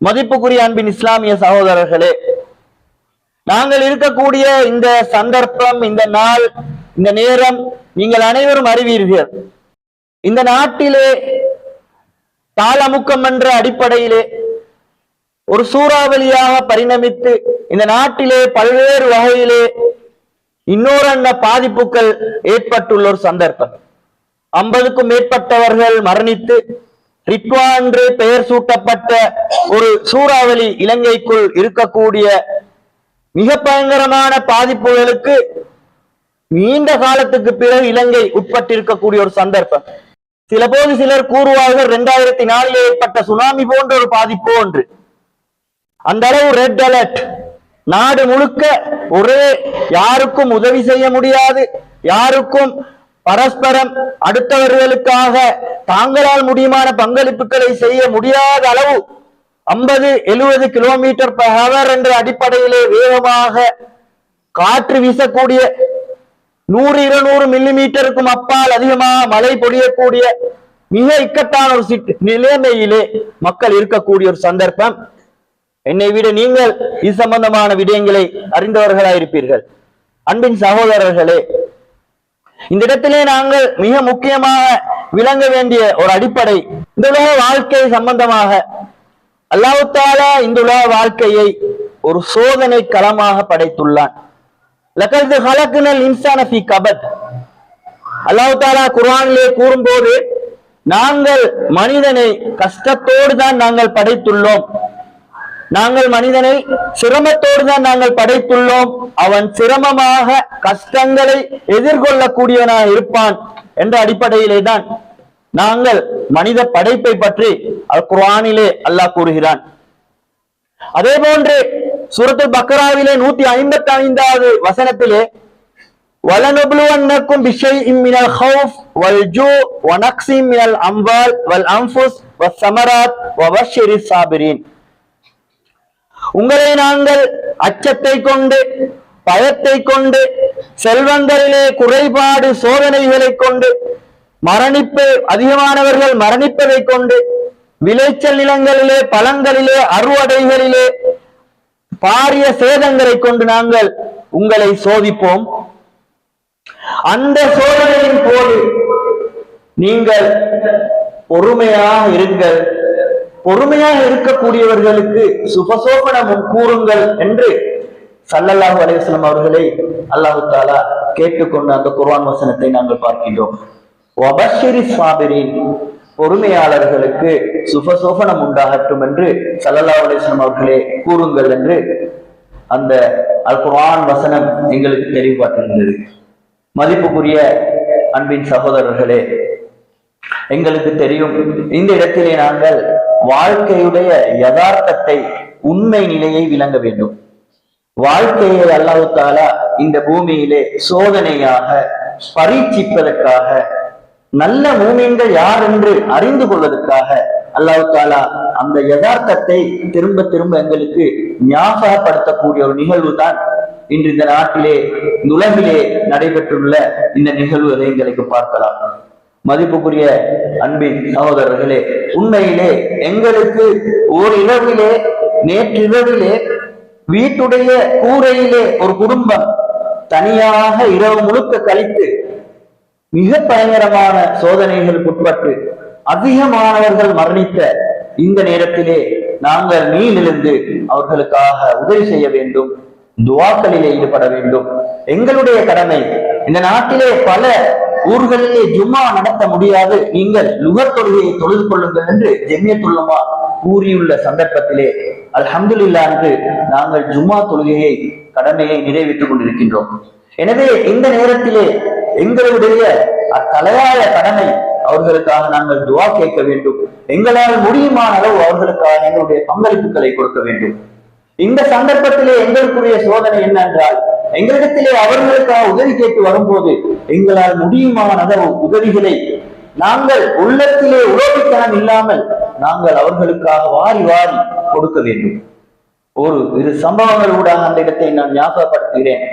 மதிப்புக்குரிய அன்பின் இஸ்லாமிய சகோதரர்களே நாங்கள் இருக்கக்கூடிய இந்த சந்தர்ப்பம் இந்த நாள் இந்த நேரம் நீங்கள் அனைவரும் அறிவீர்கள். இந்த நாட்டிலே தாளமுக்கம் என்ற அடிப்படையிலே ஒரு சூறாவளியாக பரிணமித்து இந்த நாட்டிலே பல்வேறு வகையிலே இன்னொரு அண்ண பாதிப்புகள் ஏற்பட்டுள்ள ஒரு சந்தர்ப்பம். ஐம்பதுக்கும் மேற்பட்டவர்கள் மரணித்து ரிட்வா என்று பெயர் சூட்டப்பட்ட ஒரு சூறாவளி இலங்கைக்குள் இருக்கக்கூடிய மிக பயங்கரமான பாதிப்புகளுக்கு நீண்ட காலத்துக்கு பிறகு இலங்கை உட்பட்டிருக்கக்கூடிய ஒரு சந்தர்ப்பம். சில போது சிலர் கூறுவார்கள் இரண்டாயிரத்தி நாலில் ஏற்பட்ட சுனாமி போன்ற ஒரு பாதிப்பு ஒன்று. அந்த அளவு ரெட் அலர்ட் நாடு முழுக்க ஒரே யாருக்கும் உதவி செய்ய முடியாது. யாருக்கும் பரஸ்பரம் அடுத்தவர்களுக்காக தாங்களால் முடியுமான பங்களிப்புகளை செய்ய முடியாத அளவு ஐம்பது எழுபது கிலோமீட்டர் பர் ஹவர் என்ற அடிப்படையிலே வேகமாக காற்று வீசக்கூடிய நூறு இருநூறு மில்லி மீட்டருக்கும் அப்பால் அதிகமாக மழை பொழியக்கூடிய மிக இக்கட்டான ஒரு சிட் நிலைமையிலே மக்கள் இருக்கக்கூடிய ஒரு சந்தர்ப்பம். என்னை விட நீங்கள் இது சம்பந்தமான விடயங்களை அறிந்தவர்களாயிருப்பீர்கள் அன்பின் சகோதரர்களே இந்த இடத்திலே நாங்கள் மிக முக்கியமாக விளங்க வேண்டிய ஒரு அடிப்படை. இந்த உலக வாழ்க்கை சம்பந்தமாக அல்லாஹ் இந்த உலக வாழ்க்கையை ஒரு சோதனை களமாக படைத்துள்ளான். லக்கது ஹலக்குனல் இன்சான கபத். குர்ஆனிலே கூறும்போது நாங்கள் மனிதனை கஷ்டத்தோடு தான் நாங்கள் படைத்துள்ளோம். நாங்கள் மனிதனை சிரமத்தோடு தான் நாங்கள் படைத்துள்ளோம். அவன் சிரமமாக கஷ்டங்களை எதிர்கொள்ளக்கூடியவனாக இருப்பான். என்ற அடிப்படையிலே தான் நாங்கள் மனித படைப்பை பற்றி அல் குர்ஆனிலே அல்லாஹ் கூறுகிறான் அதே போன்று சூரத்துல் பக்ராவிலே நூத்தி ஐம்பத்தி ஐந்தாவது வசனத்திலே وَلَنُبْلُوَنَّكُمْ بِشَيْءٍ مِّنَ الْخَوْفِ وَالْجُوعِ وَنَقْصٍ مِّنَ الْأَمْوَالِ وَالْأَنفُسِ وَالثَّمَرَاتِ وَبَشِّرِ الصَّابِرِينَ உங்களை நாங்கள் அச்சத்தை கொண்டு பயத்தை கொண்டு செல்வங்களிலே குறைபாடு சோதனைகளை கொண்டு மரணிப்பு அதிகமானவர்கள் மரணிப்பதை கொண்டு விளைச்சல் நிலங்களிலே பழங்களிலே அறுவடைகளிலே பாரிய சேதங்களை கொண்டு நாங்கள் உங்களை சோதிப்போம். அந்த சோதனையின் போது நீங்கள் பொறுமையாக இருங்கள். பொறுமையாக இருக்கக்கூடியவர்களுக்கு சுபசோபனமும் கூறுங்கள் என்று சல்லல்லாஹு அலைஹிஸ்ஸலாம் அவர்களை அல்லாஹு தாலா கேட்டுக்கொண்ட அந்த குர்வான் வசனத்தை நாங்கள் பார்க்கின்றோம். வபஷிரி சாபிரின் பொறுமையாளர்களுக்கு சுபசோபனம் உண்டாகட்டும் என்று சல்லல்லா அலைஹிஸ்ஸலாம் அவர்களே கூறுங்கள் என்று அந்த அல் குர்ஆன் வசனம் எங்களுக்கு தெளிவுபட்டிருந்தது மதிப்புக்குரிய அன்பின் சகோதரர்களே எங்களுக்கு தெரியும் இந்த இடத்திலே நாங்கள் வாழ்க்கையுடைய யதார்த்தத்தை உண்மை நிலையை விளங்க வேண்டும். வாழ்க்கையை அல்லாஹு தாலா இந்த பூமியிலே சோதனையாக பரீட்சிப்பதற்காக நல்ல மூமியங்கள் யார் என்று அறிந்து கொள்வதற்காக அல்லாஹு தாலா அந்த யதார்த்தத்தை திரும்ப திரும்ப எங்களுக்கு ஞாபகப்படுத்தக்கூடிய ஒரு நிகழ்வு தான் இன்று இந்த நாட்டிலே உலகிலே நடைபெற்றுள்ள இந்த நிகழ்வுகளை எங்களுக்கு பார்க்கலாம். மதிப்புக்குரிய அன்பின் சகோதரர்களே உண்மையிலே எங்களுக்கு ஓர் இரவிலே நேற்றிரவிலே வீட்டுடைய கூரையிலே ஒரு குடும்பம் தனியாக இரவு முழுக்க கழித்து மிக பயங்கரமான சோதனைகளுக்கு உட்பட்டு அதிகமானவர்கள் மரணித்த இந்த நேரத்திலே நாங்கள் நீலிருந்து அவர்களுக்காக உதவி செய்ய வேண்டும் துவாக்களிலே ஈடுபட வேண்டும். எங்களுடைய கடமை இந்த நாட்டிலே பல ஊர்களிலே ஜும்மா நடத்த முடியாது. நீங்கள் லுகர் தொழுகையை தொழுது கொள்ளுங்கள் என்று ஜெமியத்துள்ளமா கூறியுள்ள சந்தர்ப்பத்திலே அல்ஹம்துல்லா என்று நாங்கள் ஜும்மா தொழுகையை கடமையை நிறைவேற்றிக் கொண்டிருக்கின்றோம். எனவே இந்த நேரத்திலே எங்களுடைய அத்தலையாய கடமை அவர்களுக்காக நாங்கள் துவா கேட்க வேண்டும். எங்களால் முடியுமான அளவு அவர்களுக்காக எங்களுடைய பங்களிப்புகளை கொடுக்க வேண்டும். இந்த சந்தர்ப்பத்திலே எங்களுக்குரிய சோதனை என்னென்றால் எங்களிடத்திலே அவர்களுக்காக உதவி கேட்டு வரும்போது எங்களால் முடியுமான அளவு உதவிகளை நாங்கள் உள்ளத்திலே உறவுத்தனம் இல்லாமல் நாங்கள் அவர்களுக்காக வாரி வாரி கொடுக்க வேண்டும். ஒரு இரு சம்பவங்கள் ஊடாக அந்த இடத்தை நான் ஞாபகப்படுத்துகிறேன்.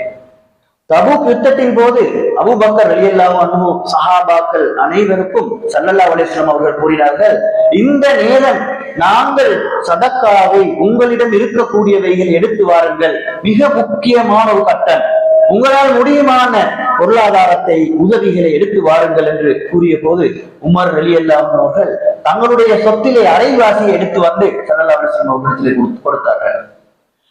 தபுக் யுத்தத்தின் போது அபுபக்கர் ரலியல்லாஹு அன்ஹு சஹாபாக்கள் அனைவருக்கும் சல்லல்லா அலைஹி அவர்கள் கூறினார்கள் இந்த நேரம் நாங்கள் சதக்காவை உங்களிடம் இருக்கக்கூடியவைகள் எடுத்து வாருங்கள். மிக முக்கியமான ஒரு கட்டம். உங்களால் முடியுமான பொருளாதாரத்தை உதவிகளை எடுத்து வாருங்கள் என்று கூறிய போது உமர் அலி அவர்கள் தங்களுடைய சொத்திலே அரைவாசியை எடுத்து வந்து ஸல்லல்லாஹு அலைஹி அவர்களிடத்திலே கொடுத்து- கொடுத்தார்கள்.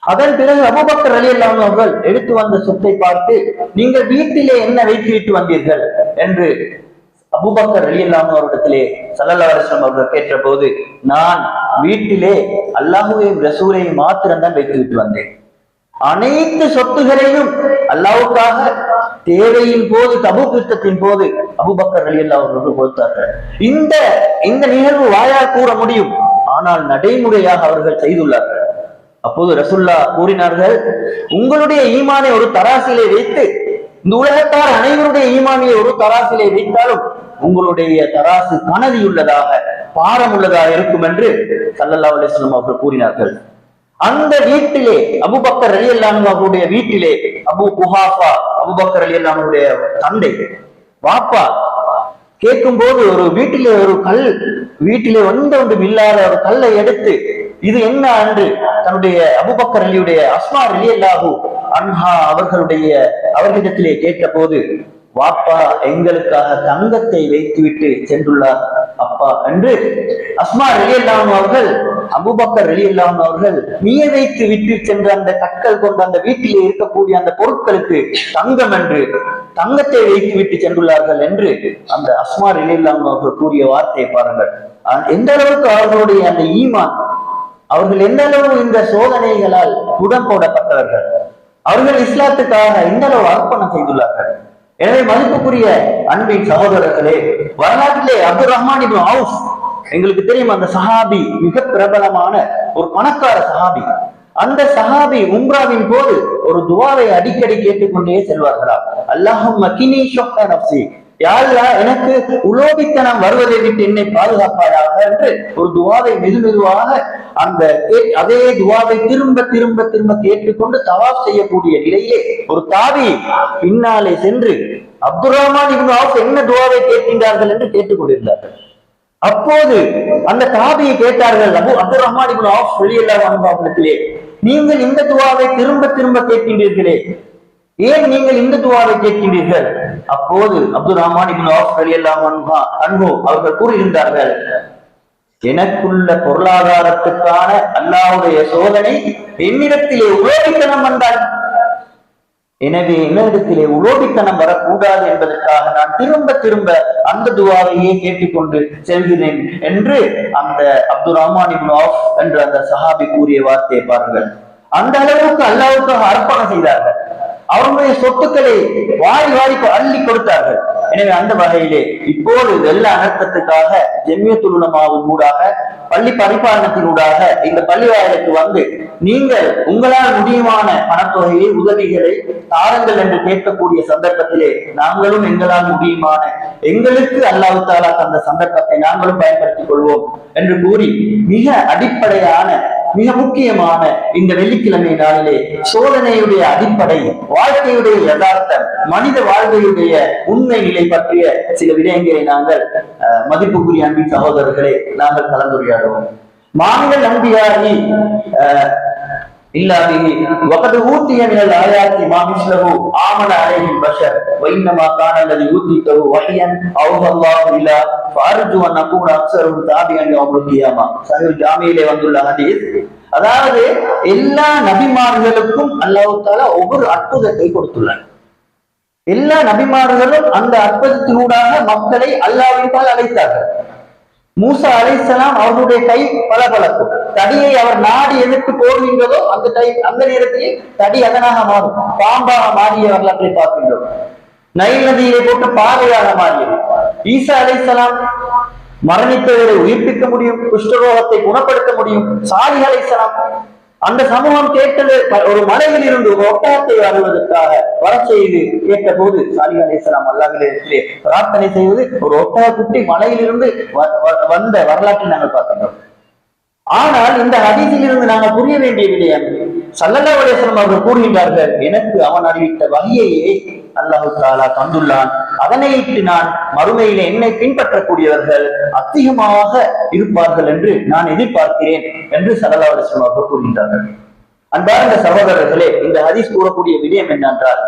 அதன் பிறகு அபுபக்கர் அலி அவர்கள் எடுத்து வந்த சொத்தை பார்த்து நீங்கள் வீட்டிலே என்ன வைத்துவிட்டு வந்தீர்கள்? என்று அபுபக்கர் அலி அவரிடத்திலே சல்லல்லா அலிஸ்லாம் அவர்கள் கேட்ட போது நான் வீட்டிலே அல்லாஹுவையும் ரசூலையும் மாத்திரம்தான் வைத்துவிட்டு வந்தேன். அனைத்து சொத்துகளையும் அல்லாவுக்காக தேவையின் போது தபு யுத்தத்தின் போது அபுபக்கர் அலி அவர்கள் கொடுத்தார்கள். இந்த இந்த நிகழ்வு வாயால் கூற முடியும். ஆனால் நடைமுறையாக அவர்கள் செய்துள்ளார்கள். அப்போது ரசுல்லா கூறினார்கள் உங்களுடைய ஈமானை ஒரு தராசிலே வைத்து இந்த உலகத்தார் அனைவருடைய ஈமானியை ஒரு தராசிலே வைத்தாலும் உங்களுடைய தராசு கனதியுள்ளதாக பாரம் உள்ளதாக இருக்கும் என்று சல்லல்லா அலைஹி அவர்கள் கூறினார்கள். அந்த வீட்டிலே அபுபக்கர் அலி அவருடைய வீட்டிலே அபு குஹாஃபா அபுபக்கர் அலி அவருடைய தந்தை வாப்பா கேட்கும் போது ஒரு வீட்டிலே ஒரு கல் வீட்டிலே ஒன்று ஒன்றும் இல்லாத ஒரு கல்லை எடுத்து இது என்ன என்று தன்னுடைய அபுபக்கர் அலியுடைய அஸ்மா அலி அல்லாஹு அன்ஹா அவர்களுடைய அவர்களிடத்திலே கேட்ட போது வாப்பா எங்களுக்காக தங்கத்தை வைத்துவிட்டு சென்றுள்ளார் அப்பா என்று அஸ்மா அலி அல்லாஹு அவர்கள் அபுபக்கர் அலி அவர்கள் நீய வைத்து விட்டு சென்ற அந்த கற்கள் கொண்ட அந்த வீட்டிலே இருக்கக்கூடிய அந்த பொருட்களுக்கு தங்கம் என்று தங்கத்தை வைத்து விட்டு சென்றுள்ளார்கள் என்று அந்த அஸ்மா அலி அவர்கள் கூறிய வார்த்தையை பாருங்கள். எந்த அளவுக்கு அவர்களுடைய அந்த ஈமான் அவர்கள் எந்த அளவு இந்த சோதனைகளால் உடன் போடப்பட்டவர்கள் அவர்கள் இஸ்லாத்துக்காக எந்த அளவு அர்ப்பணம் செய்துள்ளார்கள். எனவே மதிப்புக்குரிய அன்பின் சகோதரர்களே வரலாற்றிலே அப்துல் ரஹ்மான் இப்னு எங்களுக்கு தெரியும் அந்த சஹாபி மிக பிரபலமான ஒரு பணக்கார சஹாபி. அந்த சஹாபி உம்ராவின் போது ஒரு துவாவை அடிக்கடி கேட்டுக்கொண்டே செல்வார்களா? அல்லாஹும் மகினி ஷொக்க நப்சி யாருலா எனக்கு உலோபித்தனம் வருவதை விட்டு என்னை பாதுகாப்பாயாக? என்று ஒரு துவாவை மெது மெதுவாக அந்த அதே துவாவை திரும்ப திரும்ப திரும்ப கேட்டுக்கொண்டு தவாப் செய்யக்கூடிய நிலையிலே ஒரு தாவி பின்னாலே சென்று அப்துல் ரஹ்மான் இவங்க என்ன துவாவை கேட்கின்றார்கள்? என்று கேட்டுக்கொண்டிருந்தார்கள். அப்போது அந்த காபியை கேட்டார்கள் Abu Abdul Rahman ibn Awf வெளியில்லாத அனுபவத்திலே நீங்கள் இந்த துவாவை திரும்ப திரும்ப கேட்கின்றீர்களே? ஏன் நீங்கள் இந்த துவாவை கேட்கின்றீர்கள்? அப்போது அப்துல் ரஹ்மான் இப்னு அவுஃப் ரலியல்லாஹு அன்ஹு அவர்கள் கூறியிருந்தார்கள் எனக்குள்ள பொருளாதாரத்துக்கான அல்லாவுடைய சோதனை என்னிடத்திலே உலோகித்தனம் என்றால் எனவே என்னிடத்திலே உலோபித்தனம் வரக்கூடாது என்பதற்காக நான் திரும்ப திரும்ப அந்த துவாவையே கேட்டுக்கொண்டு செல்கிறேன் என்று அந்த அப்துல் ரஹ்மான் என்று என்ற அந்த சஹாபி கூறிய வார்த்தையை பாருங்கள். அந்த அளவுக்கு அல்லாவுக்காக அர்ப்பணம் செய்தார்கள். அவருடைய சொத்துக்களை வாரி வாரி அள்ளி கொடுத்தார்கள். எனவே அந்த வகையிலே இப்போது வெள்ள அனர்த்தத்துக்காக ஜெமியத்துல் உலமாவின் ஊடாக பள்ளி பரிபாலனத்தினூடாக இந்த பள்ளி வாயிலுக்கு வந்து நீங்கள் உங்களால் முடியுமான பணத்தொகையை உதவிகளை தாருங்கள் என்று கேட்கக்கூடிய சந்தர்ப்பத்திலே நாங்களும் எங்களால் முடியுமான எங்களுக்கு அல்லாவுத்தாலா தாலா தந்த சந்தர்ப்பத்தை நாங்களும் பயன்படுத்திக் கொள்வோம் என்று கூறி மிக அடிப்படையான மிக முக்கியமான இந்த வெள்ளிக்கிழமை நாளிலே சோதனையுடைய அடிப்படை வாழ்க்கையுடைய யதார்த்தம் மனித வாழ்வையுடைய உண்மை நிலை பற்றிய சில விடயங்களை நாங்கள் அஹ், மதிப்புக்குரிய அன்பின் சகோதரர்களை நாங்கள் கலந்துரையாடுவோம். மாநில நம்பியாகி إلا به وقد أوتي من الآيات ما مثله آمن عليه البشر وإنما كان الذي أوتيته وحيا أوحى الله إلى فأرجو أن أكون أكثرهم تابعا يوم القيامة صحيح ஜாமியிலே வந்துள்ள ஹதீஸ் அதாவது எல்லா நபிமார்களுக்கும் அல்லாஹ் தாலா ஒவ்வொரு அற்புதத்தை கொடுத்துள்ளார் எல்லா நபிமார்களும் அந்த அற்புதத்தினூடாக மக்களை அல்லாவின்பால் அழைத்தார்கள் மூசா அலைசலாம் அவர்களுடைய கை பளபளக்கும். தடியை அவர் நாடி எதிர்த்து போடுகின்றதோ அந்த டை அந்த நேரத்திலே தடி அதனாக மாறும். பாம்பாக மாறிய வரலாற்றை பார்க்கின்றோம். நைல் நதியிலே போட்டு பாறையாக மாறியது. ஈசா அலைசலாம் மரணித்தவரை உயிர்ப்பிக்க முடியும் குஷ்டரோகத்தை குணப்படுத்த முடியும். சாலிஹ் அலைசலாம் அந்த சமூகம் கேட்டது ஒரு மலையில் இருந்து ஒரு ஒட்டகத்தை வருவதற்காக வர செய்து கேட்ட போது சாலி அலிஸ்லாம் அல்லாஹிலே பிரார்த்தனை செய்வது ஒரு ஒட்டக குட்டி மலையிலிருந்து வ- வ- வந்த வரலாற்றை நாங்கள் பார்க்கின்றோம். ஆனால் இந்த ஹதீஸில் இருந்து நாங்கள் புரிய வேண்டிய விடயம் சல்லல்லா அலிஸ்லாம் அவர்கள் கூறுகின்றார்கள் எனக்கு அவன் அறிவித்த வகையையே அல்லாஹு தாலா தந்துள்ளான். அதனை இட்டு நான் மறுமையிலே என்னை பின்பற்றக்கூடியவர்கள் அதிகமாக இருப்பார்கள் என்று நான் எதிர்பார்க்கிறேன் என்று சல்லல்லா அவர்கள் கூறுகின்றார்கள். அன்பார்ந்த சகோதரர்களே இந்த ஹதீஸ் கூறக்கூடிய விடயம் என்னென்றால்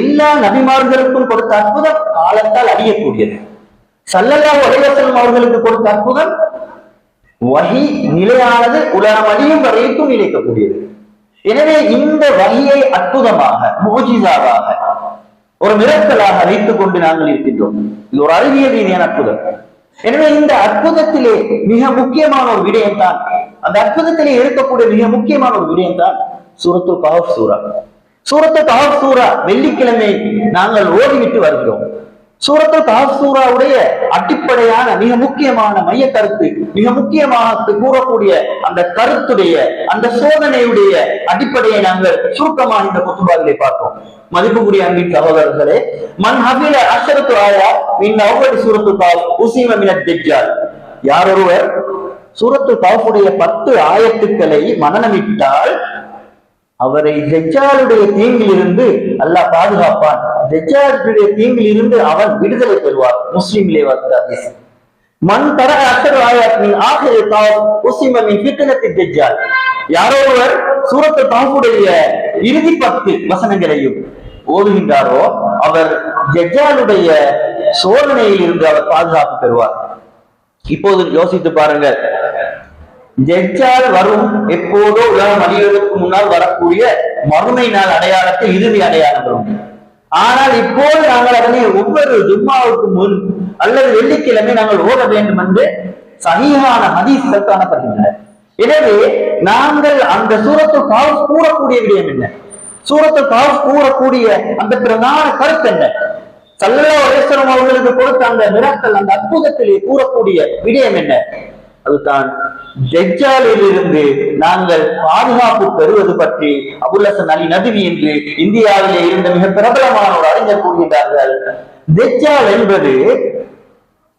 எல்லா நபிமார்களுக்கும் கொடுத்த அற்புதம் காலத்தால் அழியக்கூடியது. சல்லல்லா அலைஹி அவர்களுக்கு கொடுத்த அற்புதம் வகி நிலையானது உலகம் அழியும் வரைக்கும் நிலைக்கக்கூடியது. எனவே இந்த வகையை அற்புதமாக மோஜிதாவாக ஒரு மிரக்கலாக வைத்துக் கொண்டு நாங்கள் இருக்கின்றோம். இது ஒரு அறிவியல் ரீதியான அற்புதம். எனவே இந்த அற்புதத்திலே மிக முக்கியமான ஒரு விடயம் தான் அந்த அற்புதத்திலே இருக்கக்கூடிய மிக முக்கியமான ஒரு விடயம் தான் சூரத்து கஹப் சூரா. சூரத்து கஹப் சூரா வெள்ளிக்கிழமை நாங்கள் ஓடிவிட்டு வருகிறோம். சூரத்து கஹப் சூராவுடைய அடிப்படையான மிக முக்கியமான மைய கருத்து மிக முக்கியமாக கூறக்கூடிய அந்த கருத்துடைய அந்த சோதனையுடைய அடிப்படையை நாங்கள் சுருக்கமாக இந்த குத்துபாவிலே பார்த்தோம். மதிப்புக்குரிய அன்பின் சகோதரர்களே மன் ஹபில அசரத்து ஆயா மின் அவ்வளவு சூரத்து கால் உசீம மினத் தெஜ்ஜால். யார் ஒருவர் சூரத்து காஃபுடைய பத்து ஆயத்துக்களை மனநமிட்டால் அவரை தெஜ்ஜாலுடைய தீங்கில் இருந்து அல்லாஹ் பாதுகாப்பான். தெஜ்ஜாலுடைய தீங்கில் இருந்து அவன் விடுதலை பெறுவார் முஸ்லீம்லே வருகிறது மண் தர அசர் ஆயாத்மின் ஆகிய தாவ் உசிம மின் ஃபித்னத்தி யாரோ ஒருவர் சூரத்து தாவுடைய இறுதி பத்து வசனங்களையும் ஓதுகின்றாரோ அவர் ஜெஜாலுடைய சோதனையில் இருந்து அவர் பாதுகாப்பு பெறுவார். இப்போது யோசித்து பாருங்கள். ஜெஜால் வரும் எப்போதோ உலகம் அழிவதற்கு முன்னால் வரக்கூடிய மறுமை நாள் அடையாளத்தை இறுதி அடையாளம் வரும் ஆனால் இப்போது நாங்கள் அதனை ஒவ்வொரு ஜும்மாவுக்கு முன் அல்லது வெள்ளிக்கிழமை நாங்கள் ஓத வேண்டும் என்று சனியான ஹதீஸ்கள் காணப்படுகின்றன. எனவே நாங்கள் அந்த சூரத்து காவ் கூறக்கூடிய விடயம் என்ன? சூரத்து காவ் கூறக்கூடிய அந்த பிரதான கருத்து என்ன? சல்லா அவர்களுக்கு கொடுத்த அந்த மிராக்கள் அந்த அற்புதத்திலே கூறக்கூடிய விடயம் என்ன? அதுதான் ஜெஜாலிலிருந்து இருந்து நாங்கள் பாதுகாப்பு பெறுவது பற்றி அபுல்லசன் அலி நதுவி என்று இந்தியாவிலே இருந்த மிக பிரபலமான ஒரு அறிஞர் கூறுகின்றார்கள். ஜெஜால் என்பது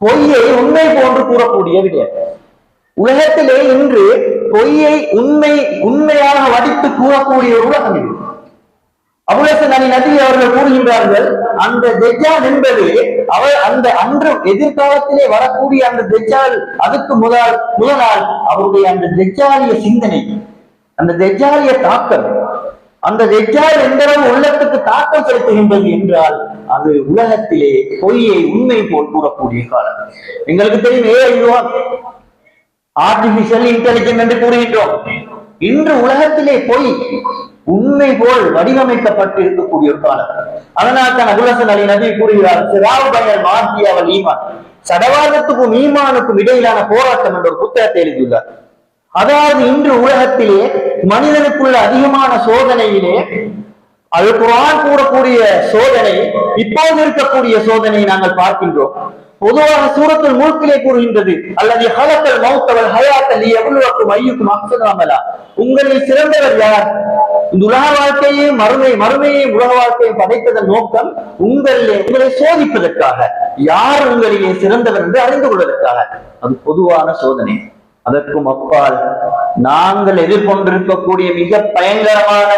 பொய்யை உண்மை போன்று கூறக்கூடிய விடயம் உலகத்திலே இன்று பொய்யை உண்மை உண்மையாக வடித்து கூறக்கூடிய உலகம் இது. அபுலசன் அலி நதி அவர்கள் கூறுகின்றார்கள் அந்த தெஜால் என்பது அவர் அந்த அன்று எதிர்காலத்திலே வரக்கூடிய அந்த தெஜால் அதுக்கு முதல் முதலால் அவருடைய அந்த தெஜாலிய சிந்தனை அந்த தெஜாலிய தாக்கம் அந்த தெஜால் எந்தளவு உள்ளத்துக்கு தாக்கம் செலுத்துகின்றது என்றால் அது உலகத்திலே பொய்யை உண்மை போல் கூறக்கூடிய காலம். எங்களுக்கு தெரியும் ஏ ஐயோன் ஆர்டிபிஷியல் இன்டெலிஜென்ட் என்று கூறுகின்றோம். இன்று உலகத்திலே பொய் உண்மை போல் வடிவமைக்கப்பட்டு இருக்கக்கூடிய ஒரு காலகட்டம். அதனால் தான் அகுலசன் அலி நபி கூறுகிறார் சிராவு பயல் அவள் ஈமான். சடவாதத்துக்கும் ஈமானுக்கும் இடையிலான போராட்டம் என்ற ஒரு புத்தகத்தை எழுதியுள்ளார். அதாவது இன்று உலகத்திலே மனிதனுக்குள்ள அதிகமான சோதனையிலே அது குரான் கூறக்கூடிய சோதனை இப்போது இருக்கக்கூடிய சோதனையை நாங்கள் பார்க்கின்றோம். பொதுவாக சூரத்தில் மூக்கிலே கூறுகின்றது அல்லது ஹலத்தல் மௌத்தவள் ஹயாத்தல் எவ்வளவுக்கும் ஐயுக்கும் அக்சதாமலா உங்களில் சிறந்தவர் யார்? இந்த உலக வாழ்க்கையையும் மறுமை மறுமையையும் உலக வாழ்க்கையும் படைத்ததன் நோக்கம் உங்களிலே உங்களை சோதிப்பதற்காக. யார் உங்களிலே சிறந்தவர் என்று அறிந்து கொள்வதற்காக? அது பொதுவான சோதனை. அதற்கும் அப்பால் நாங்கள் எதிர்கொண்டிருக்கக்கூடிய மிக பயங்கரமான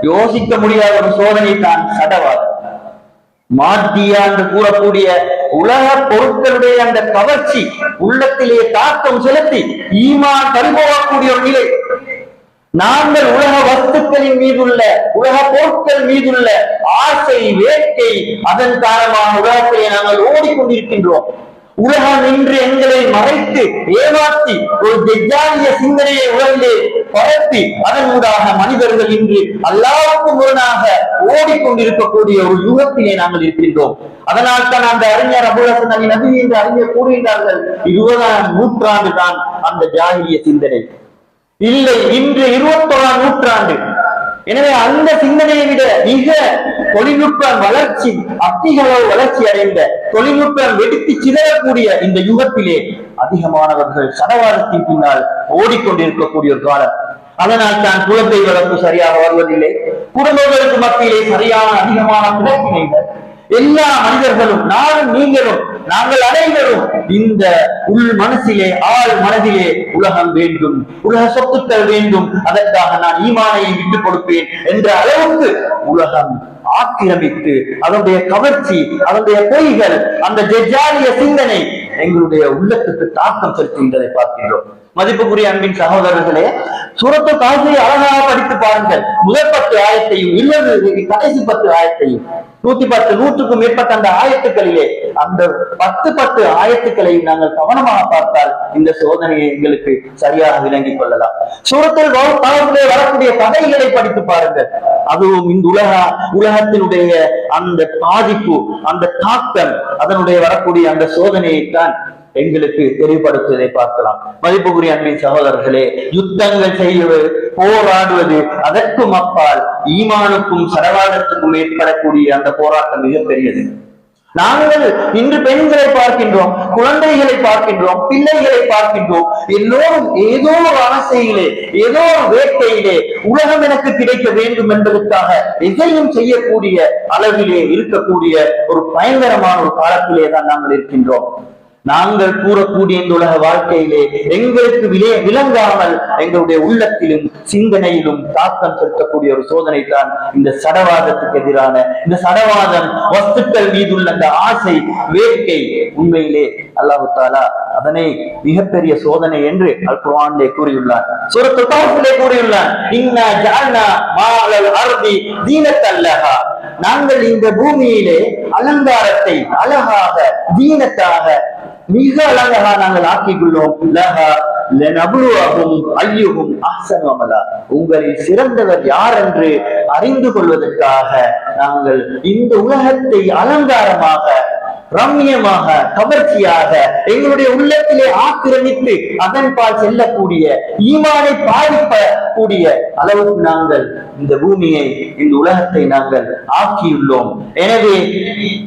யோசிக்க முடியாத ஒரு சோதனை தான் சடவாதம். மாத்தியா என்று கூறக்கூடிய உலக பொருட்களுடைய அந்த கவர்ச்சி உள்ளத்திலே தாக்கம் செலுத்தி ஈமான் பறிபோகக்கூடிய ஒரு நிலை. நாங்கள் உலக வஸ்துக்களின் மீதுள்ள உலக பொருட்கள் மீதுள்ள ஆசை வேட்கை அதன் காரணமாக உலகத்திலே நாங்கள் ஓடிக்கொண்டிருக்கின்றோம். உலகம் இன்று எங்களை மறைத்து ஏமாற்றி ஒரு ஜெஜாலிய சிந்தனையை உலகிலே பரப்பி அதன் ஊடாக மனிதர்கள் இன்று அல்லாவுக்கு முரணாக ஓடிக்கொண்டிருக்கக்கூடிய ஒரு யுகத்திலே நாங்கள் இருக்கின்றோம். அதனால் தான் அந்த அறிஞர் அபுலசன் அலி நபி என்று அறிஞர் கூறுகின்றார்கள் இருபதாம் நூற்றாண்டு தான் அந்த ஜாகிய சிந்தனை. இல்லை இன்று இருபத்தோராம் நூற்றாண்டு. எனவே அந்த சிந்தனையை விட மிக தொழில்நுட்ப வளர்ச்சி அத்திகளவு வளர்ச்சி அடைந்த தொழில்நுட்பம் வெடித்து சிதறக்கூடிய இந்த யுகத்திலே அதிகமானவர்கள் சடவாரத்தின் பின்னால் ஓடிக்கொண்டிருக்கக்கூடிய ஒரு காலம். அதனால் தான் குழந்தை வளர்ப்பு சரியாக வருவதில்லை. குடும்பங்களுக்கு மத்தியிலே சரியான அதிகமான பிரச்சனைகள் எல்லா மனிதர்களும் நானும் நீங்களும் நாங்கள் அனைவரும் இந்த உள் மனசிலே ஆள் மனதிலே உலகம் வேண்டும் உலக சொத்துக்கள் வேண்டும் அதற்காக நான் ஈமானையை விட்டுக் கொடுப்பேன் என்ற அளவுக்கு உலகம் ஆக்கிரமித்து அதனுடைய கவர்ச்சி அதனுடைய பொய்கள் அந்த ஜெஜாலிய சிந்தனை எங்களுடைய உள்ளத்துக்கு தாக்கம் செலுத்துகின்றதை பார்க்கின்றோம். மதிப்புக்குரிய அன்பின் சகோதரர்களே சூரத்து காசியை அழகாக படித்து பாருங்கள். முதல் பத்து ஆயத்தையும் இல்லது கடைசி பத்து ஆயத்தையும் நூத்தி பத்து நூற்றுக்கும் மேற்பட்ட அந்த ஆயத்துக்களிலே அந்த பத்து பத்து ஆயத்துக்களையும் நாங்கள் கவனமாக பார்த்தால் இந்த சோதனையை எங்களுக்கு சரியாக விளங்கிக் கொள்ளலாம். சூரத்தில் காலத்திலே வரக்கூடிய கதைகளை படித்து பாருங்கள். அதுவும் இந்த உலக உலகத்தினுடைய அந்த பாதிப்பு அந்த தாக்கம் அதனுடைய வரக்கூடிய அந்த சோதனையைத்தான் எங்களுக்கு தெளிவுபடுத்துவதை பார்க்கலாம். மதிப்புக்குரிய அன்பின் சகோதரர்களே யுத்தங்கள் செய்வது போராடுவது அதற்கும் அப்பால் ஈமானுக்கும் சரவாதத்துக்கும் ஏற்படக்கூடிய அந்த போராட்டம் மிகப்பெரியது நாங்கள் இன்று பெண்களை பார்க்கின்றோம் குழந்தைகளை பார்க்கின்றோம் பிள்ளைகளை பார்க்கின்றோம். எல்லோரும் ஏதோ ஒரு ஆசையிலே ஏதோ ஒரு வேட்டையிலே உலகம் எனக்கு கிடைக்க வேண்டும் என்பதற்காக எதையும் செய்யக்கூடிய அளவிலே இருக்கக்கூடிய ஒரு பயங்கரமான ஒரு காலத்திலே தான் நாங்கள் இருக்கின்றோம். நாங்கள் கூறக்கூடிய இந்த உலக வாழ்க்கையிலே எங்களுக்கு விலே விளங்காமல் எங்களுடைய உள்ளத்திலும் சிந்தனையிலும் தாக்கம் செலுத்தக்கூடிய ஒரு சோதனை தான் இந்த சடவாதத்துக்கு எதிரான இந்த சடவாதம் வஸ்துக்கள் மீதுள்ள அந்த ஆசை வேட்கை உண்மையிலே அல்லாஹு தாலா அதனை மிகப்பெரிய சோதனை என்று அல் குர்ஆனிலே கூறியுள்ளார். சூரத்து கஹ்ஃபிலே கூறியுள்ளார். இன்னா ஜஅல்னா மாஅல் அர்தி தீனத்தல்லஹா நாங்கள் இந்த பூமியிலே அலங்காரத்தை அழகாக தீனத்தாக மிக அழகாக நாங்கள் ஆக்கிக்கொள்ளோம் அமலா. உங்களில் சிறந்தவர் யார் என்று அறிந்து கொள்வதற்காக நாங்கள் இந்த உலகத்தை அலங்காரமாக ரம்யமாக கவர்ச்சியாக எங்களுடைய உள்ளத்திலே ஆக்கிரமித்து அதன் பால் செல்லக்கூடிய ஈமானை பாதிக்கக்கூடிய அளவுக்கு நாங்கள் இந்த பூமியை இந்த உலகத்தை நாங்கள் ஆக்கியுள்ளோம். எனவே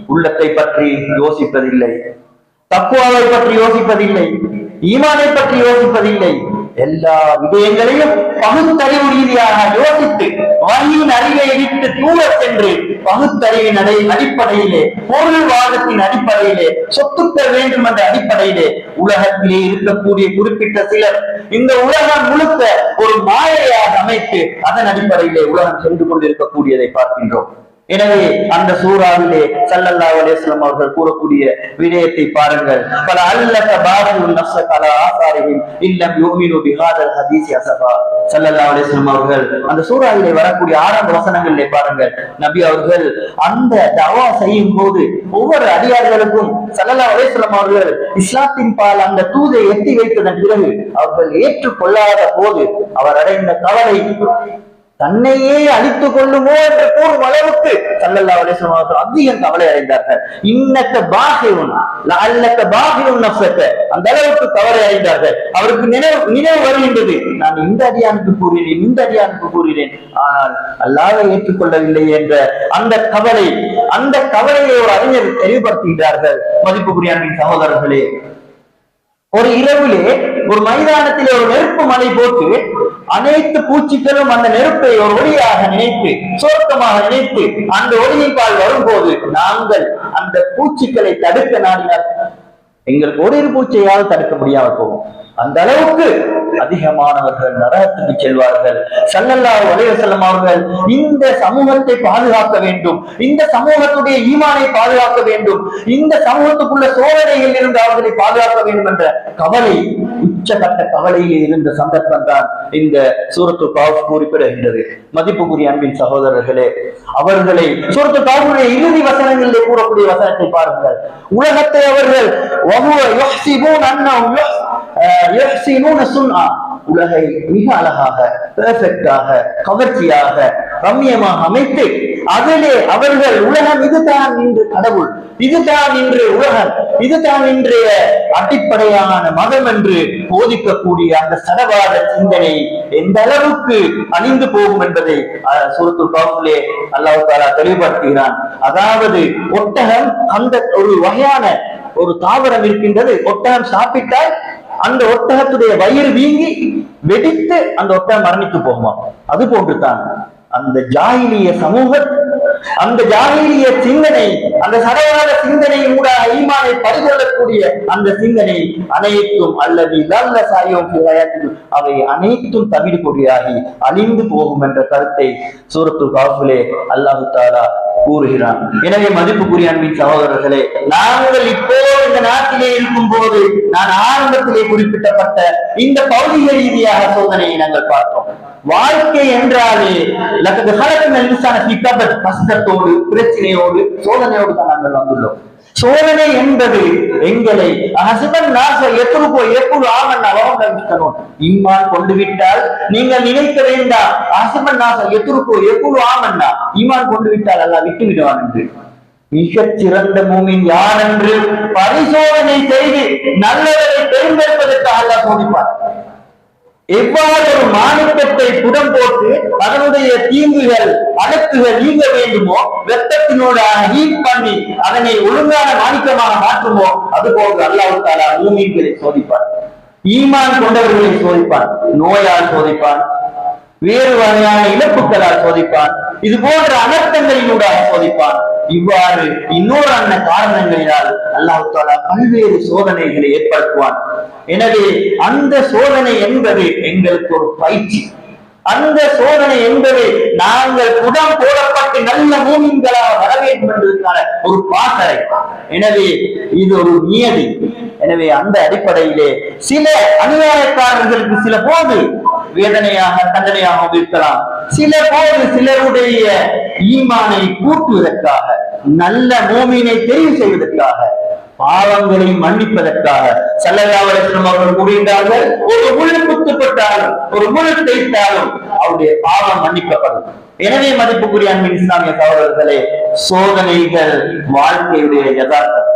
உள்ளத்தை பற்றி யோசிப்பதில்லை. தக்குவாவை பற்றி யோசிப்பதில்லை ஈமானை பற்றி யோசிப்பதில்லை. எல்லா விடயங்களையும் பகுத்தறிவு ரீதியாக யோசித்து வழியின் அறிவை விட்டு தூர சென்று பகுத்தறிவின் அடை அடிப்படையிலே பொருள்வாதத்தின் அடிப்படையிலே சொத்துக்கள் வேண்டும் என்ற அடிப்படையிலே உலகத்திலே இருக்கக்கூடிய குறிப்பிட்ட சிலர் இந்த உலகம் முழுக்க ஒரு மாயையாக அமைத்து அதன் அடிப்படையிலே உலகம் சென்று கொண்டிருக்கக்கூடியதை பார்க்கின்றோம். எனவே அந்த சூறாவிலே சல்லல்லா அலைஹி அவர்கள் கூறக்கூடிய விடயத்தை பாருங்கள். பல அல்ல பாஹிரு நஃப்ஸக அலா ஆசாரிஹிம் இல்லம் யுமினு பிஹாதல் ஹதீஸ் அசபா சல்லல்லா அலைஹி அவர்கள் அந்த சூறாவிலே வரக்கூடிய ஆரம்ப வசனங்களிலே பாருங்கள். நபி அவர்கள் அந்த தவா செய்யும் போது ஒவ்வொரு அடியார்களுக்கும் சல்லல்லா அலைஹி அவர்கள் இஸ்லாத்தின் பால் அந்த தூதை எட்டி வைத்ததன் பிறகு அவர்கள் ஏற்றுக்கொள்ளாத போது அவர் அடைந்த கவலை தன்னையே அழித்துக் கொள்ளுமோ என்று கூறும் அளவுக்கு சல்லல்லா அலிஸ்லாம் அவர்கள் அதிகம் கவலை அடைந்தார்கள். இன்னக்க பாகியுன் அல்லத்த பாகியுன் நஃப்ஸக்க. அந்த அளவுக்கு கவலை அடைந்தார்கள். அவருக்கு நினைவு நினைவு வருகின்றது. நான் இந்த அடியானுக்கு கூறினேன் இந்த அடியானுக்கு கூறினேன் ஆனால் அல்லாவை ஏற்றுக்கொள்ளவில்லை என்ற அந்த கவலை அந்த கவலையை ஒரு அறிஞர் தெளிவுபடுத்துகிறார்கள் மதிப்புக்குரிய அன்பின் சகோதரர்களே ஒரு இரவிலே ஒரு மைதானத்திலே ஒரு நெருப்பு மலை போட்டு அனைத்து பூச்சிகளும் அந்த நெருப்பை ஒரு ஒளியாக நினைத்து சோர்க்கமாக நினைத்து அந்த ஒளியின் பால் வரும்போது நாங்கள் அந்த பூச்சிகளை தடுக்க நாடினால் எங்களுக்கு ஒரு பூச்சையால் தடுக்க முடியாமல் போகும். அந்த அளவுக்கு அதிகமானவர்கள் நரகத்துக்கு செல்வார்கள். சல்லல்லா உலக வஸல்லம் அவர்கள் இந்த சமூகத்தை பாதுகாக்க வேண்டும். இந்த சமூகத்துடைய ஈமானை பாதுகாக்க வேண்டும். இந்த சமூகத்துக்குள்ள சோதனைகள் இருந்து அவர்களை பாதுகாக்க வேண்டும் என்ற கவலை உச்சகட்ட கவலையில் இருந்த சந்தர்ப்பம் தான் இந்த சூரத்து காஃப் குறிப்பிடுகின்றது. மதிப்புக்குரிய அன்பின் சகோதரர்களே அவர்களை சூரத்து காவுடைய இறுதி வசனங்களிலே கூறக்கூடிய வசனத்தை பாருங்கள். உலகத்தை அவர்கள் உலகை மிக அழகாக பெர்ஃபெக்டாக கவர்ச்சியாக ரம்யமாக அமைத்து அதிலே அவர்கள் உலகம் இதுதான் இன்று கடவுள் இதுதான் இன்று உலகம் இதுதான் இன்றைய அடிப்படையான மதம் என்று போதிக்கக்கூடிய அந்த சடவாத சிந்தனை எந்த அளவுக்கு அழிந்து போகும் என்பதை சுரத்து காப்பிலே அல்லாஹ் தாலா தெளிவுபடுத்துகிறான். அதாவது ஒட்டகம் அந்த ஒரு வகையான ஒரு தாவரம் இருக்கின்றது. ஒட்டகம் சாப்பிட்டால் அந்த ஒட்டகத்துடைய வயிறு வீங்கி வெடித்து அந்த ஒட்டகம் மரணித்து போகுமா அது போன்றுதான். அந்த ஜாயிலிய சமூகம் அந்த ஜாகிரிய சிந்தனை அந்த சடையாத சிந்தனை கூட ஈமானை பறிகொள்ளக்கூடிய அந்த சிந்தனை அனைத்தும் அல்லது நல்ல சாயம் அவை அனைத்தும் தவிடுபொடியாகி அழிந்து போகும் என்ற கருத்தை சூரத்து காஃபிலே அல்லாஹு தாலா கூறுகிறான். எனவே மதிப்புக்குரிய அன்பின் சகோதரர்களே நாங்கள் இப்போ இந்த நாட்டிலே இருக்கும் போது நான் ஆரம்பத்திலே குறிப்பிட்டப்பட்ட இந்த பௌதிக ரீதியாக சோதனையை நாங்கள் பார்த்தோம். வாழ்க்கை என்றாலே லக்கது ஹலத்தின் இன்சான கஷ்டத்தோடு பிரச்சனையோடு சோதனையோடு தான் நாங்கள் வந்துள்ளோம். சோதனை என்பது எங்களை ஹசபன் நாச எப்படி எப்போது ஆமன் அவகம் இம்மான் கொண்டு விட்டால் நீங்கள் நினைக்க வேண்டாம் ஹசிபன் நாச எத்தருக்கோ எப்பொழுது ஆமன்னா இம்மான் கொண்டு விட்டால் அல்ல விட்டு விடுவான் என்று. மிகச் சிறந்த மூமின் யார் என்று பரிசோதனை செய்து நல்லவரை தேர்ந்தெடுப்பதற்காக அல்லாஹ் சோதிப்பார். எவ்வாறு ஒரு மாணிக்கத்தை புடம் போட்டு அதனுடைய தீங்குகள் அடக்குகள் நீங்க வேண்டுமோ வெப்பத்தினோட ஹீட் பண்ணி அதனை ஒழுங்கான மாணிக்கமாக மாற்றுமோ அது போன்று அல்லாஹ் தாலா சோதிப்பார். ஈமான் கொண்டவர்களை சோதிப்பான் நோயால் சோதிப்பான் வேறு வகையான இழப்புகளால் சோதிப்பான் இது போன்ற அனர்த்தங்களிலூட சோதிப்பார். இவ்வாறு இன்னொரு அன்ன காரணங்களினால் அல்லாஹ் தாலா பல்வேறு சோதனைகளை ஏற்படுத்துவான். எனவே அந்த சோதனை என்பது எங்களுக்கு ஒரு பயிற்சி. அந்த சோதனை என்பது நாங்கள் குடம் போடப்பட்டு நல்ல மூமின்களாக வர வேண்டும் என்பதற்கான ஒரு பாசறை எனவே இது ஒரு நியதி. எனவே அந்த அடிப்படையிலே சில அநியாயக்காரர்களுக்கு சில போது வேதனையாக தண்டனையாக இருக்கலாம் சில போது சிலருடைய ஈமானை கூட்டுவதற்காக நல்ல மூமினை தெரிவு செய்வதற்காக பாவங்களை மன்னிப்பதற்காக செல்லதாவரத்திலும் அவர்கள் கூறுகின்றார்கள் ஒரு முழு குத்துப்பட்டாலும் ஒரு முழு தேய்த்தாலும் அவருடைய பாவம் மன்னிக்கப்படும். எனவே மதிப்புக்குரிய அன்பின் இஸ்லாமிய சகோதரர்களே சோதனைகள் வாழ்க்கையுடைய யதார்த்தம்.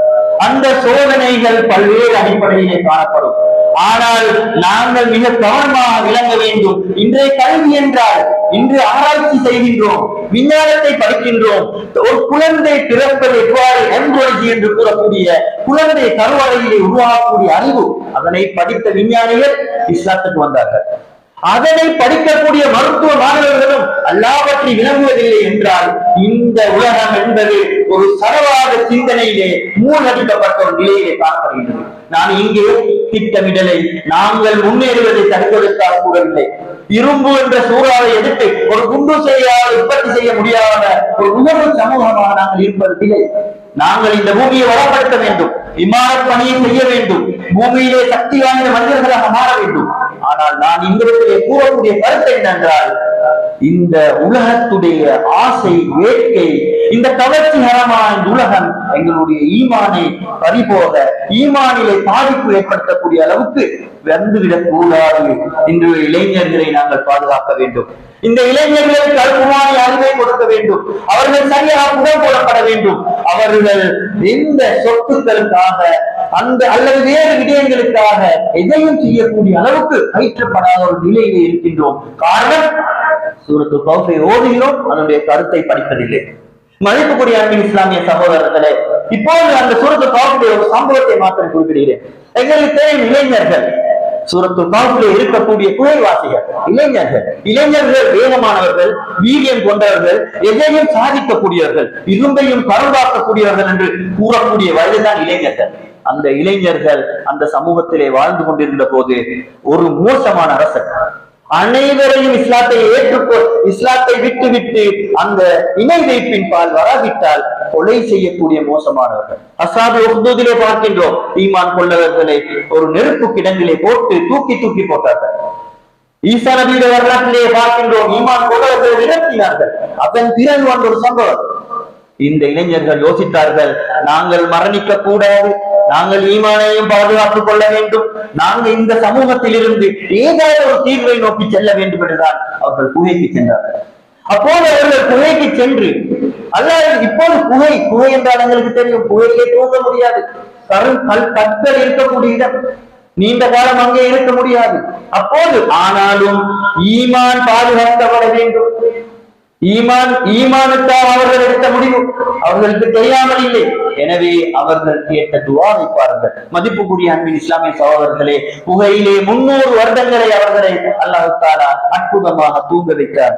அந்த சோதனைகள் பல்வேறு அடிப்படையிலே காணப்படும். ஆனால் நாங்கள் மிக கவனமாக விளங்க வேண்டும். இன்றைய கல்வி என்றால் இன்று ஆராய்ச்சி செய்கின்றோம் விஞ்ஞானத்தை படிக்கின்றோம். ஒரு குழந்தை பிறப்பது எவ்வாறு எம்ப்ராய்டரி என்று கூறக்கூடிய குழந்தை கருவறையிலே உருவாகக்கூடிய அறிவு. அதனை படித்த விஞ்ஞானிகள் இஸ்லாத்துக்கு வந்தார்கள். அதனை படிக்கக்கூடிய மருத்துவ மாணவர்களும் அல்லாவற்றை விளங்குவதில்லை என்றால் இந்த உலகம் என்பது ஒரு சரவாத சிந்தனையிலே மூழ்கடிக்கப்பட்ட ஒரு நிலையிலே காணப்படுகின்றது நான் இங்கே திட்டமிடலை நாங்கள் முன்னேறுவதை தடுக்கொடுத்தால் கூடவில்லை இரும்பு என்ற சூறாவை எடுத்து ஒரு குண்டு செய்யாத உற்பத்தி செய்ய முடியாத ஒரு உணர்வு சமூகமாக நாங்கள் இருப்பதில்லை. நாங்கள் இந்த பூமியை வளப்படுத்த வேண்டும் விமான பணியை செய்ய வேண்டும் பூமியிலே சக்தி வாய்ந்த மனிதர்களாக மாற வேண்டும். ஆனால் நான் இந்த கூறக்கூடிய கருத்து என்னென்றால் இந்த உலகத்துடைய ஆசை வேட்கை இந்த கவர்ச்சிகரமான இந்த உலகம் எங்களுடைய ஈமானை பறிபோக ஈமானிலே பாதிப்பு ஏற்படுத்தக்கூடிய அளவுக்கு வந்துவிடக் கூடாது இன்றைய இளைஞர்களை நாங்கள் பாதுகாக்க வேண்டும். இந்த இளைஞர்களுக்கு அற்புதமான அறிவை கொடுக்க வேண்டும். அவர்கள் சரியாக புறம் போடப்பட வேண்டும். அவர்கள் எந்த சொத்துக்களுக்காக அந்த அல்லது வேறு விடயங்களுக்காக எதையும் செய்யக்கூடிய அளவுக்கு பயிற்றப்படாத ஒரு நிலையிலே இருக்கின்றோம். காரணம் சூரத்து கௌஃபை ஓதுகிறோம் அதனுடைய கருத்தை படிப்பதில்லை. மதிப்புக்குரிய அன்பின் இஸ்லாமிய சகோதரர்களே இப்போது அந்த சூரத்து கௌஃபுடைய ஒரு சம்பவத்தை மாத்திரம் குறிப்பிடுகிறேன். எங்களுக்கு இளைஞர்கள் சூரத்து காப்பிலே இருக்கக்கூடிய குறைவாசிகள் இளைஞர்கள் இளைஞர்கள் வேகமானவர்கள் வீரியம் கொண்டவர்கள் எதையும் சாதிக்கக்கூடியவர்கள் இரும்பையும் பரவாக்கக்கூடியவர்கள் என்று கூறக்கூடிய வயதுதான் இளைஞர்கள். அந்த இளைஞர்கள் அந்த சமூகத்திலே வாழ்ந்து கொண்டிருந்த போது ஒரு மோசமான அரசன் அனைவரையும் இஸ்லாத்தை ஏற்றுக்கொள் இஸ்லாத்தை விட்டு விட்டு அந்த இணை வைப்பின் பால் வராவிட்டால் கொலை செய்யக்கூடிய மோசமானவர்கள். அசாபு உஹ்தூதிலே பார்க்கின்றோம். ஈமான் கொண்டவர்களை ஒரு நெருப்பு கிடங்கிலே போட்டு தூக்கி தூக்கி போட்டார்கள். ஈசா நபியுடைய வரலாற்றிலே பார்க்கின்றோம். ஈமான் கொண்டவர்களை விரட்டினார்கள். அதன் பிறகு வந்த ஒரு சம்பவம். இந்த இளைஞர்கள் யோசித்தார்கள் நாங்கள் மரணிக்க கூடாது. நாங்கள் ஈமானையும் பாதுகாத்துக் கொள்ள வேண்டும். நாங்கள் இந்த சமூகத்தில் இருந்து ஏதாவது ஒரு தீர்வை நோக்கி செல்ல வேண்டும் என்றுதான் அவர்கள் குகைக்கு சென்றார்கள். அப்போது அவர்கள் குகைக்கு சென்று அல்ல இப்போது குகை குகை என்றால் எங்களுக்கு தெரியும் குகையிலே தூங்க முடியாது. கரு கல் கற்கள் இருக்கக்கூடிய இடம். நீண்ட காலம் அங்கே இருக்க முடியாது. அப்போது ஆனாலும் ஈமான் பாதுகாக்கப்பட வேண்டும். ஈமான் ஈமானுக்காக அவர்கள் எடுத்த முடிவு. அவர்களுக்கு தெரியாமல் இல்லை. எனவே அவர்கள் கேட்ட துவாவை பாருங்கள். மதிப்புக்குரிய அன்பின் இஸ்லாமிய சகோதரர்களே புகையிலே முன்னூறு வருடங்களை அவர்களை அல்லாஹு தாலா அற்புதமாக தூங்க வைத்தார்.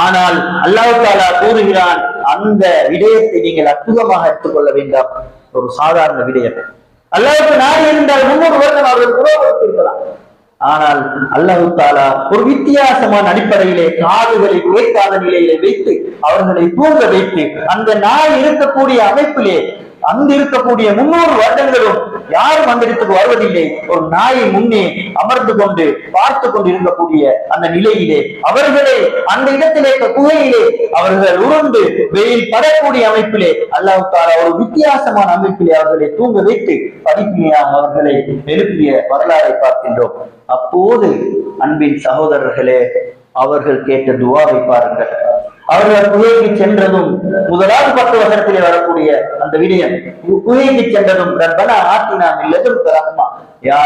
ஆனால் அல்லாஹ் தாலா கூறுகிறான் அந்த விடயத்தை நீங்கள் அற்புதமாக எடுத்துக்கொள்ள வேண்டாம். ஒரு சாதாரண விடயம். அல்லாவுக்கு நாடு இருந்தால் முன்னூறு வருடம் அவர்கள் புரோகத்திருக்கலாம் ஆனால் அல்லாஹு தாலா ஒரு வித்தியாசமான அடிப்படையிலே காதுகளை உழைக்காத நிலையிலே வைத்து அவர்களை தூங்க வைத்து அந்த நாய் இருக்கக்கூடிய அமைப்பிலே அங்கு இருக்கக்கூடிய முன்னூறு வருடங்களும் யாரும் அந்த இடத்துக்கு வருவதில்லை? ஒரு நாயை முன்னே அமர்ந்து கொண்டு பார்த்து கொண்டு இருக்கக்கூடிய அந்த நிலையிலே அவர்களே அந்த இடத்திலே குகையிலே அவர்கள் உருண்டு வெயில் படக்கூடிய அமைப்பிலே அல்லாஹ் தாலா ஒரு வித்தியாசமான அமைப்பிலே அவர்களை தூங்க வைத்து படிப்பினையாக அவர்களை எழுப்பிய வரலாறை பார்க்கின்றோம். அப்போது அன்பின் சகோதரர்களே அவர்கள் கேட்ட துவாவை பாருங்கள். அவர்கள் குகைக்கு சென்றதும் முதலாவது பத்து வசனத்திலே வரக்கூடிய அந்த விடயம் குகைக்கு சென்றதும் ரப்பனா ஆத்தினா இல்லதும் ரஹ்மா யா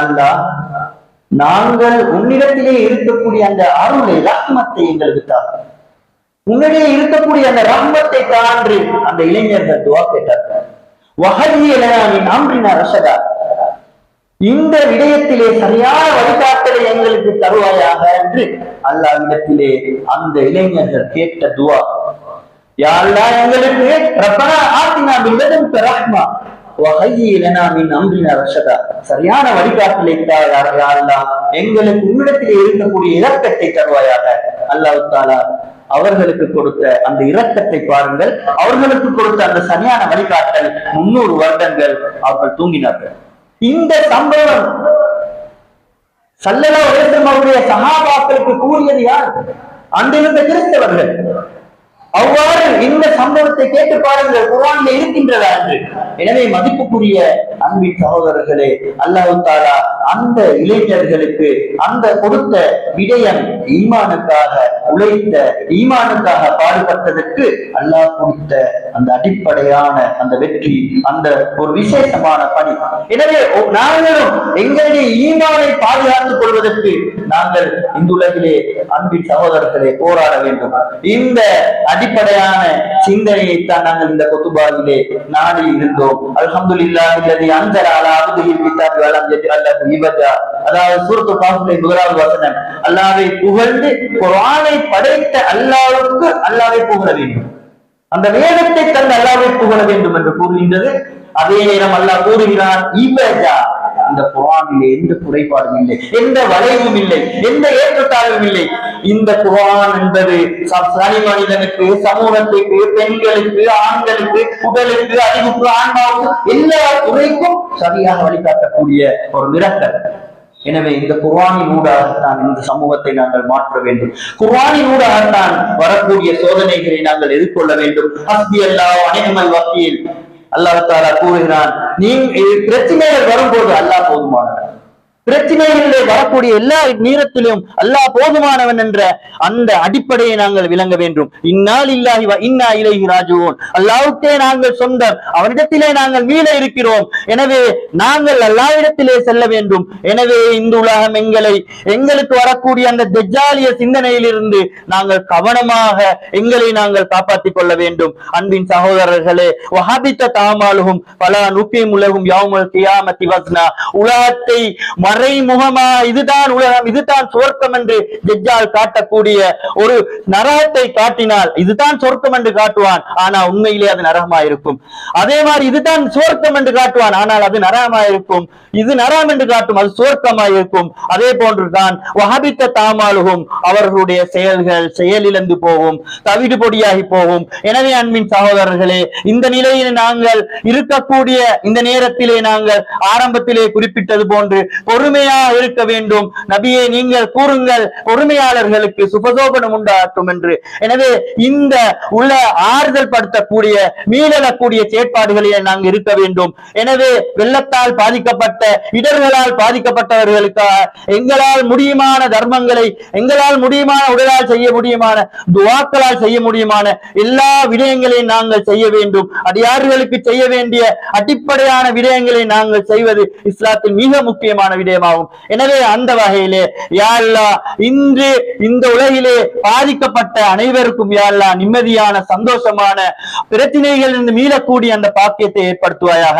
நாங்கள் உன்னிடத்திலே இருக்கக்கூடிய அந்த அருளை ரஹ்மத்தை எங்களுக்கு தார். உன்னிடையே இருக்கக்கூடிய அந்த ரஹ்மத்தை தான்று அந்த இளைஞர்கள் துவா கேட்டார்கள். வஹதியலனாமின் அம்ரினா ரஷதா. இந்த விடயத்திலே சரியான வழிகாட்டலை எங்களுக்கு தருவாயாக என்று அல்லாவிடத்திலே அந்த இளைஞர்கள் கேட்ட துவா. யாரெல்லாம் எங்களுக்கு ரப்பனா ஆத்தினா பில்லதும் ரஹ்மா. சரியான வழிகாட்டலை தா எங்களுக்கு உன்னிடத்திலே இருக்கக்கூடிய இரக்கத்தை தருவாயாக அல்லாஹ் தாலா அவர்களுக்கு கொடுத்த அந்த இரக்கத்தை பாருங்கள். அவர்களுக்கு கொடுத்த அந்த சரியான வழிகாட்டல் முன்னூறு வருடங்கள் அவர்கள் தூங்கினார்கள். இந்த சம்பவம் சல்லலா அலிஸ்லாம் அவருடைய சகாபாக்களுக்கு கூறியது யார்? அன்றிருந்த கிறிஸ்தவர்கள். அவ்வாறு இந்த சம்பவத்தை கேட்டு பாருங்கள் குரானில் இருக்கின்றதா என்று. எனவே மதிப்புக்குரிய அன்பின் சகோதரர்களே அல்லாஹ் தாலா அந்த இளைஞர்களுக்கு அந்த கொடுத்த விடயம் ஈமானுக்காக உழைத்த ஈமானுக்காக பாடுபட்டதற்கு அல்லாஹ் கொடுத்த அந்த அடிப்படையான அந்த வெற்றி அந்த ஒரு விசேஷமான பணி. எனவே நாங்களும் எங்களுடைய ஈமானை பாதுகாத்துக் கொள்வதற்கு நாங்கள் இந்த உலகிலே அன்பின் சகோதரர்களே போராட வேண்டும். இந்த அடிப்படையான சிந்தனையைத்தான் நாங்கள் இந்த கொத்துபாவிலே நாடி இருந்தோம். அல்ஹம்துலில்லாஹி அல்லதி அன்ஸல கிதாபி அதாவது சூரத்து காஃபிலே முதலாவது வசனம் அல்லாவை புகழ்ந்து குரானை படைத்த அல்லாவுக்கு அல்லாவை புகழ வேண்டும். அந்த வேதத்தை தந்து அல்லாவை புகழ வேண்டும் என்று கூறுகின்றது. அதே நேரம் அல்லாஹ் கூறுகிறான் இவஜா இந்த குரானில் எந்த குறைபாடும் இல்லை எந்த வளைவும் இல்லை எந்த ஏற்றத்தாழ்வும் இல்லை. இந்த குரான் என்பது சனி மனிதனுக்கு சமூகத்துக்கு பெண்களுக்கு ஆண்களுக்கு உடலுக்கு அறிவுக்கு ஆன்மாவுக்கு எல்லா துறைக்கும் சரியாக வழிகாட்டக்கூடிய ஒரு மிரட்டல் எனவே இந்த குர்வானின் ஊடாகத்தான் இந்த சமூகத்தை நாங்கள் மாற்ற வேண்டும். குர்வானின் ஊடாகத்தான் வரக்கூடிய சோதனைகளை நாங்கள் எதிர்கொள்ள வேண்டும். ஹஸ்பி அல்லா அனைமல் வக்கீல். அல்லாஹாலா கூறுகிறான் நீ பிரச்சனைகள் வரும்போது அல்லாஹ் போதுமானவன் பிரச்சனைகளிலே வரக்கூடிய எல்லா நேரத்திலும் அல்லாஹ் போதுமானவன் என்ற அந்த அடிப்படையை நாங்கள் விளங்க வேண்டும். இந்நாள் இல்லாஹி இன்னா இலகி ராஜுவோன் அல்லாவுக்கே நாங்கள் சொந்தம். அவனிடத்திலே நாங்கள் மீள இருக்கிறோம். எனவே நாங்கள் அல்லாவிடத்திலே செல்ல வேண்டும். எனவே இந்த உலகம் எங்களை எங்களுக்கு வரக்கூடிய அந்த தெஜாலிய சிந்தனையிலிருந்து நாங்கள் கவனமாக எங்களை நாங்கள் காப்பாற்றிக் கொள்ள வேண்டும். அன்பின் சகோதரர்களே வஹாபித்த தாமாலுகும் பல நுக்கியும் உலகும் யாவுமல் கியாமத்தி வஸ்னா. உலகத்தை மறைமுகமா இதுதான் உலகம் இதுதான் சொர்க்கம் என்று தெஜ்ஜால் காட்டக்கூடிய ஒரு நரகத்தை காட்டினால் இதுதான் சொர்க்கம் என்று காட்டுவான். ஆனா உண்மையிலே அது நரகமா இருக்கும் அதே மாதிரி இதுதான் சுவர்க்கம் என்று காட்டுவான். ஆனால் அது நரகமா இருக்கும் இது நரகம் என்று காட்டும். அது சுவர்க்கமா இருக்கும் அதே போன்றுதான் வஹபித்த தாமாலுகும் அவர்களுடைய செயல்கள் செயலிழந்து போகும். தவிடு பொடியாகி போகும். எனவே அன்பின் சகோதரர்களே இந்த நிலையில் நாங்கள் இருக்கக்கூடிய இந்த நேரத்திலே நாங்கள் ஆரம்பத்திலே குறிப்பிட்டது போன்று ஒரு பொறுமையா இருக்க வேண்டும். நபியை நீங்கள் கூறுங்கள் பொறுமையாளர்களுக்கு சுபசோபனம் உண்டாகட்டும் என்று. எனவே இந்த உள்ள ஆறுதல் படுத்தக்கூடிய மீளக்கூடிய செயற்பாடுகளிலே நாங்கள் இருக்க வேண்டும். எனவே வெள்ளத்தால் பாதிக்கப்பட்ட இடர்களால் பாதிக்கப்பட்டவர்களுக்கு எங்களால் முடியுமான தர்மங்களை எங்களால் முடியுமான உடலால் செய்ய முடியுமான துவாக்களால் செய்ய முடியுமான எல்லா விடயங்களையும் நாங்கள் செய்ய வேண்டும். அடியார்களுக்கு செய்ய வேண்டிய அடிப்படையான விடயங்களை நாங்கள் செய்வது இஸ்லாத்தில் மிக முக்கியமான விடயம். விடயமாகும் எனவே அந்த வகையிலே யாழ்லா இன்று இந்த உலகிலே பாதிக்கப்பட்ட அனைவருக்கும் யாழ்லா நிம்மதியான சந்தோஷமான பிரச்சனைகளிலிருந்து மீளக்கூடிய அந்த பாக்கியத்தை ஏற்படுத்துவாயாக.